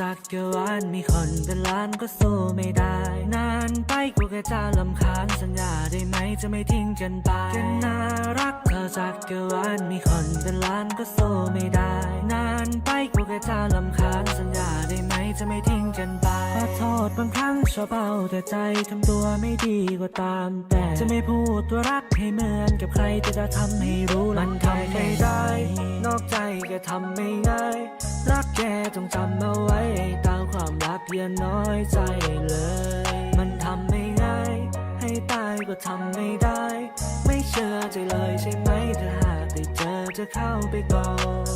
จักรวาลมีคนเป็นล้านก็สู้ไม่ได้ นานไปกูแค่จะลำคาญสัญญาได้ไหมจะไม่ทิ้งกันไปแค่น่ารักเธอจักรวาลมีคนเป็นล้านก็สู้ไม่ได้ นานไปกูแค่จะลำคาญสัญญาได้ไหมจะไม่ทิ้งกันไปขอโทษบางครั้งชอบเอาแต่ใจทำตัวไม่ดีก็ตามแต่จะไม่พูดตัวรักให้เหมือนกับใครแต่จะทำให้รู้มันทำไม่ได้ นอกใจก็ทำไม่ง่ายรักแกต้องจำเอาไว้ตามความรักอย่าน้อยใจเลย มันทำไม่ง่าย ให้ตายก็ทำไม่ได้ ไม่เชื่อใจเลยใช่ไหมถ้าหากได้เจอจะเข้าไปก่อน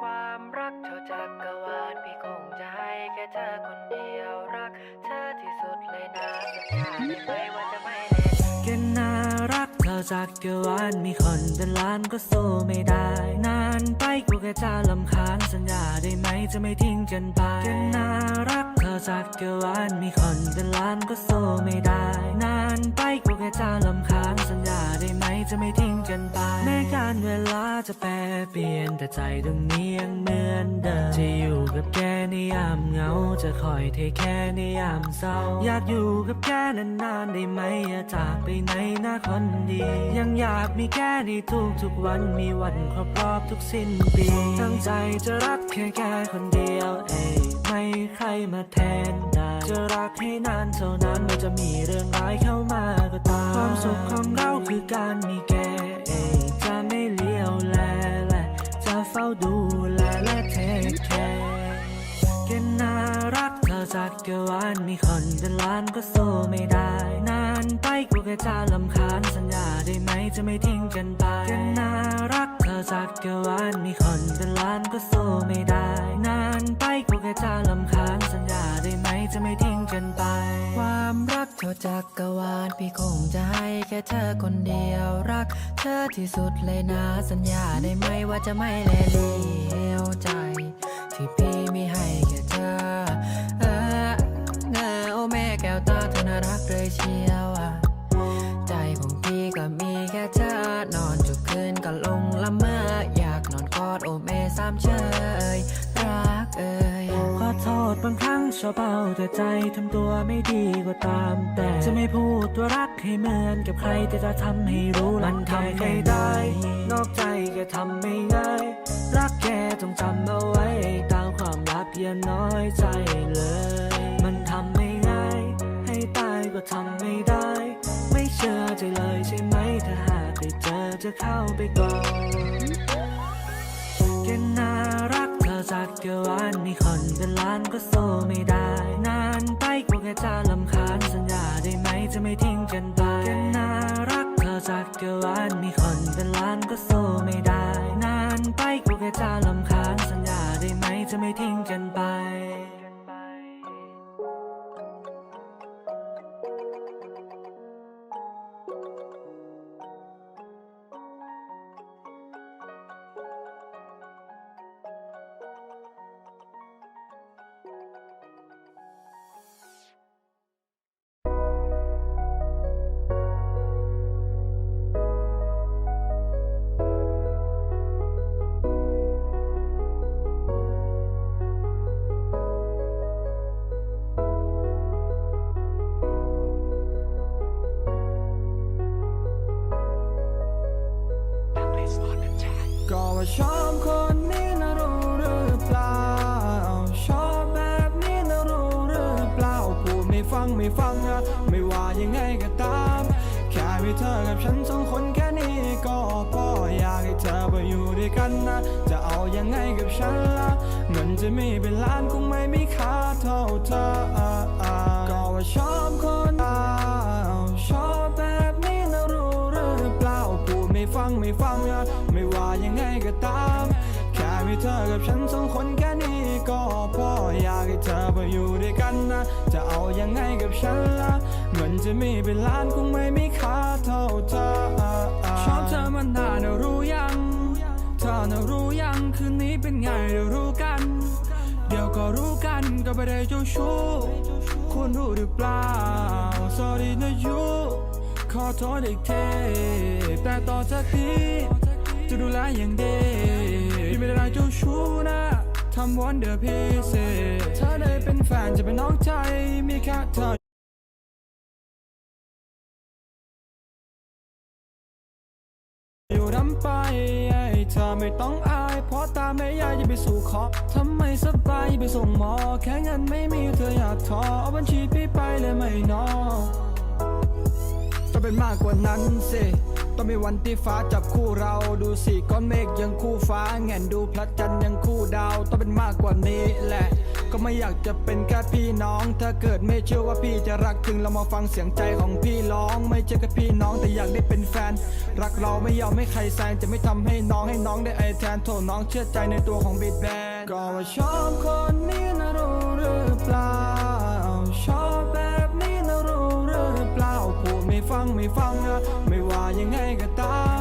ความรักเท่าจักรวาลพี่คงจะให้แค่เธอคนเดียวรักเธอที่สุดเลยนะสัญญาได้ไหมว่าจะไม่เล่นแค่น่ารักเธอจักรวาลมีคนเป็นล้านก็สู้ไม่ได้นา นไปกูแค่จะลำคาญสัญญาได้ไหมจะไม่ทิ้งกันไปแค่น่ารักเธอจักรวาลมีคนเป็นล้านก็สู้ไม่ได้ นานไปกูแค่จะลำคาญสัญญาได้ไหมจะไม่ทิ้งกันไป แม้การเวลาจะแปรเปลี่ยนแต่ใจตรงนี้ยังเหมือนเดิม กับแกในยามเหงา จะคอยเทแค่ในยามเศร้า อยากอยู่กับแกนานๆได้ไหมอย่าจากไปไหนนะคนดี ยังอยากมีแกในทุกทุกๆวันมีวันครบรอบทุกสิ้นปีตั้งใจจะรักแค่แค่คนเดียวเอยไม่ใครมาแทนได้จะรักให้นานเท่านั้นไม่จะมีเรื่องร้ายเข้ามาก็ตามความสุขของเราคือการมีแก จักรวาลมีคนเป็นล้านก็สู้ไม่ได้ นานไปกูแค่จะลำคาญสัญญาได้ไหมจะไม่ทิ้งกันไปแค่น่ารักเธอจักรวาลมีคนเป็นล้านก็สู้ไม่ได้ นานไปกูแค่จะลำคาญสัญญาได้ไหมจะไม่ทิ้งกันไป ความรักเท่าจักรวาลพี่คงจะให้แค่เธอคนเดียวรัก เธอที่สุดเลยนะสัญญาได้ไหมว่าจะไม่แลเลี้ยวใจที่พี่ เชยรักเอ่ยขอโทษบางครั้งชอบเอาแต่ใจทำตัวไม่ดีก็ตาม แต่จะไม่พูดตัวรักให้เหมือนกับใครแต่จะทำให้รู้มันทำไม่ได้ นอกใจก็ทำไม่ง่ายรักแกต้องจำเอาไว้ตามความลับอย่าน้อยใจเลย มันทำไม่ง่าย ให้ตายก็ทำไม่ได้ ไม่เชื่อใจเลยใช่ไหมถ้าหากได้เจอจะเข้าไปก่อนแค่น่ารักเธอ จักรวาลมีคนเป็นล้านก็สู้ไม่ได้ นานไปกูแค่จะลำคาญสัญญาได้ไหมจะไม่ทิ้งกันไปแค่น่ารักเธอจักรวาลมีคนเป็นล้านก็สู้ไม่ได้ นานไปกูแค่จะลำคาญสัญญาได้ไหมจะไม่ทิ้งกันไป เธอกับฉันสองคนแค่นี้ก็พออยากให้เธอไปอยู่ด้วยกันนะ จะเอายังไงกับฉันล่ะเงินจะมีเป็นล้านคงไม่มีค่าเท่าเธอก็ว่าชอบคนอาชอบแบบนี้นะรู้หรือเปล่าพูดไม่ฟังไม่ฟังนะไม่ว่ายังไงก็ตามแค่มีเธอกับฉันสองคนแค่นี้ก็พออยากให้เธอไปอยู่ด้วยกันนะ จะเอายังไงกับฉันล่ะ จะมีเป็นล้านคงไม่มีค่าเท่าเธอชอบเธอมานานรู้ยังเธอน่ะรู้ยังคืนนี้เป็นไงเดี๋ยวรู้กัน เดี๋ยวก็รู้กันก็ไม่ได้เจ้าชู้คุณรู้หรือเปล่า sorry นะยูขอโทษอีกทีแต่ต่อจากนี้จะดูแลอย่างดีพี่ไม่ได้เจ้าชู้นะทำวันเดอร์พิเศษเธอได้เป็นแฟนจะเป็นน้องใจมีแค่เธอ ไม่ต้องอายเพราะตาไม่ยายจะไปสู่ขอทำไมสบายไปส่งหมอ แค่เงินไม่มีเธออยากทอเอาบัญชีพี่ไปเลยไหม่นอต้องเป็นมากกว่านั้นสิ ต้องมีวันที่ฟ้าจับคู่เราดูสิก้อนเมฆยังคู่ฟ้าแง่นดูพระจันทร์ยังคู่ดาวต้องเป็นมากกว่านี้แหละ ก็ไม่อยากจะเป็นแค่พี่น้อง ถ้าเกิดไม่เชื่อว่าพี่จะรักถึงเรามาฟังเสียงใจของพี่ร้อง ไม่เจอแค่พี่น้องแต่อยากได้เป็นแฟน รักเราไม่ยอมให้ใครแซงจะไม่ทำให้น้องให้น้องได้ไอแทนโทษน้องเชื่อใจในตัวของบิดแบนก็ว่าชอบคนนี้นะรู้ ฟังไม่ฟังอะไม่ว่ายังไงก็ตาม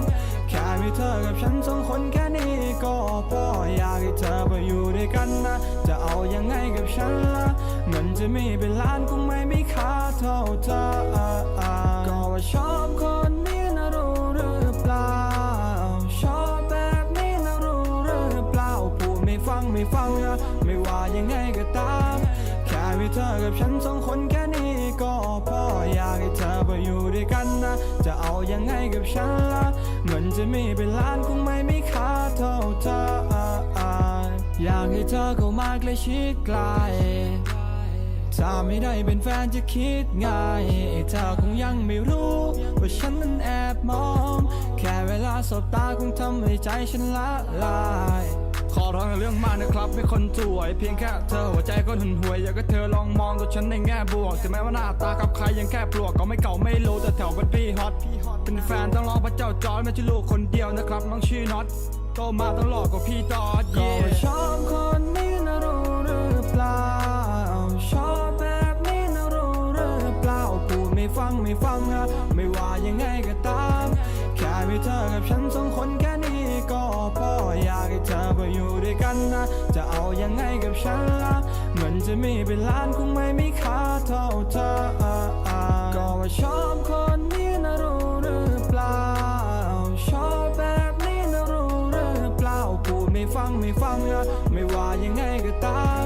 แค่มีเธอกับฉันสองคนแค่นี้ก็พออยากให้เธอมาอยู่ด้วยกันนะ จะเอายังไงกับฉันล่ะเงินจะมีเป็นล้านคงไม่มีค่าเท่าเธอก็ว่าชอบคนนี้นะรู้หรือเปล่า ชอบแบบนี้นะรู้หรือเปล่าพูดไม่ฟังไม่ฟังอะไม่ว่ายังไงก็ตาม แค่มีเธอกับฉันสองคนแค่นี้ก็พอ อยากให้เธอมาอยู่ด้วยกันนะ จะเอายังไงกับฉันล่ะเงินจะมีเป็นล้านคงไม่มีค่าเท่าเธอ อยากให้เธอเข้ามาใกล้ชิดใกล้ถ้าไม่ได้เป็นแฟนจะคิดไงเธอคงยังไม่รู้ ว่าฉันนั้นแอบมอง แค่เวลาสบตาคงทำให้ใจฉันละลาย ขอร้องเรื่องมากนะครับไม่คนสวย เพียงแค่เธอหัวใจก็หุนหวย อยากให้เธอลองมองตัวฉันในแง่บวกถึงแม้ว่าหน้าตากับใครยังแค่ปลวกก็ไม่เก่าไม่โลแต่แถวเป็นพี่ฮอตเป็นแฟนต้องรองพระเจ้าจอร์จไม่ใช่ลูกคนเดียวนะครับน้องชื่อน็อตโตมาต้องหลอกกว่าพี่จอร์จก็ชอบคนนี้นะรู้หรือเปล่าชอบแบบนี้นะรู้หรือเปล่าพูดไม่ฟังไม่ฟังอะไม่ว่ายังไงก็ตามแค่มีเธอกับฉัน ฉันละเงินจะมีเป็นล้านคงไม่มีค่าเท่าเธอก็ว่าชอบคนนี้นะรู้หรือเปล่า ชอบแบบนี้นะรู้หรือเปล่าพูดไม่ฟังไม่ฟังอะไม่ว่ายังไงก็ตาม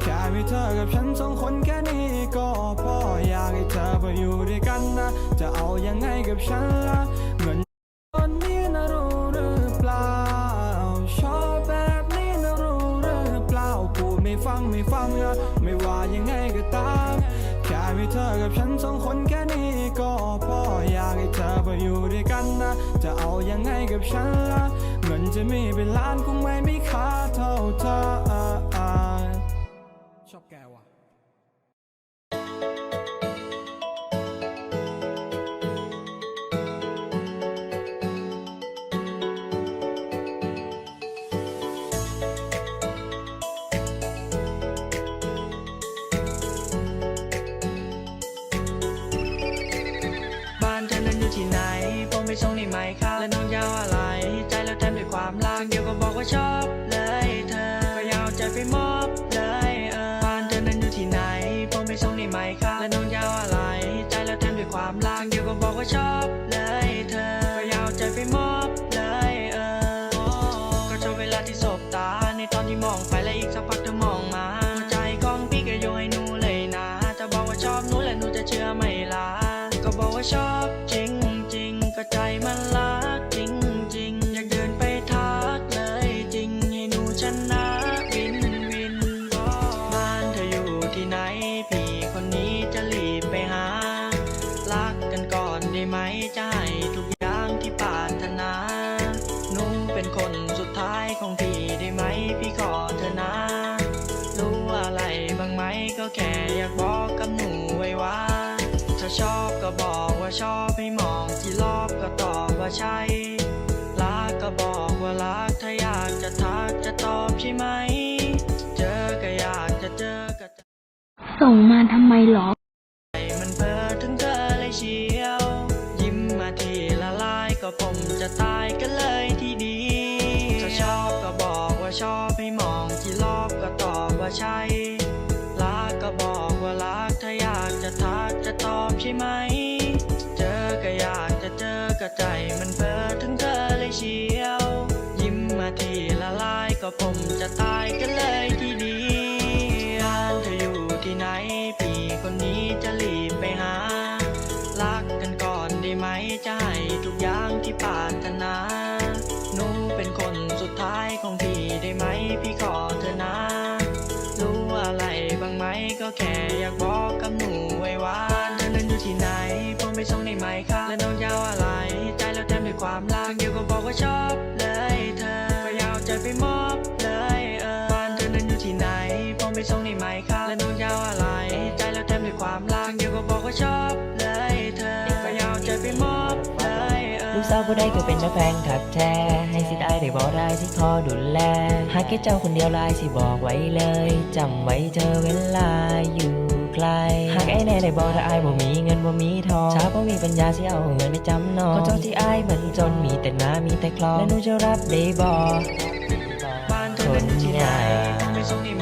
แค่มีเธอกับฉันสองคนแค่นี้ก็พออยากให้เธอมาอยู่ด้วยกันนะ จะเอายังไงกับฉันล่ะ ไม่ฟังไม่ฟังอะไม่ว่ายังไงก็ตาม แค่มีเธอกับฉันสองคนแค่นี้ก็พออยากให้เธอมาอยู่ด้วยกันนะ จะเอายังไงกับฉันละเงินจะมีเป็นล้านคงไม่มีค่าเท่าเธอ ที่ไหน ผมไปส่งได้ไหมครับ และน้องยาวอะไร ใจเราเต็มด้วยความรักเดียวก็บอกว่าชอบเลยเธอ ก็ยาวใจไปมอบเลยเออบ้านเธอนั้นอยู่ที่ไหน ผมไปส่งได้ไหมครับ และน้องยาวอะไร ใจเราเต็มด้วยความรักเดียวก็บอกว่าชอบเลยเธอ ก็ยาวใจไปมอบเลยเออ ก็ชอบเวลาที่สบตา ในตอนที่มองไปและอีกสักพักเธอมองมาหัวใจของพี่ก็โยงให้หนูเลยนะจะบอกว่าชอบหนูและหนูจะเชื่อไหมล่ะก็บอกว่าชอบ คนสุดท้ายของพี่ได้ไหมพี่ขอเธอนะ รู้อะไรบ้างไหมก็แค่อยากบอกกับหนูไว้ว่า ถ้าชอบก็บอกว่าชอบให้มองที่รอบก็ตอบว่าใช่รักก็บอกว่ารักถ้าอยากจะทักจะตอบใช่ไหม เจอก็อยากจะเจอก็ส่งมาทำไมหรอ ผมจะตายกันเลยทีเดียวเธออยู่ที่ไหน พี่คนนี้จะรีบไปหา รักกันก่อนได้ไหมจะให้ทุกอย่างที่ปรารถนา หนูเป็นคนสุดท้ายของพี่ได้ไหมพี่ขอเธอนะ รู้อะไรบ้างไหมก็แค่อยากบอกกับหนูไว้ว่าเธอนั้นอยู่ที่ไหน ผมไปส่งได้ไหมคะและน้องยาวอะไร ใจเราเต็มด้วยความรักเดียวก็บอกว่าชอบเลยเธอ ก็อยากเอาใจไปมอบเลยเออบ้านเธอนั้นอยู่ที่ไหนผมไปส่งได้ไหมคะและน้องยาวอะไร ใจแล้วแทมด้วยความรักเดียวก็บอกว่าชอบเลยเธอก็ยากเอาใจไปมอบเลยเออลูกสาวผู้ใดก็เป็นนักแพงขักแท้ ให้สิได้ได้บอกได้สิขอดูแล หากแค่เจ้าคนเดียวลายสิบอกไว้เลยจำไว้เธอเวลาอยู่ไกลหากไอ้แน่ได้บอกถ้าไอ้บ่มีเงินบ่มีทองช้าบ่มีปัญญาสิเอาเงินไปจำนองก็เจ้าที่ไอ้มันจนมีแต่น้ามีแต่คลองและหนูจะรับได้บ่บ้า นเธอนั้นอยู่ที่ไหน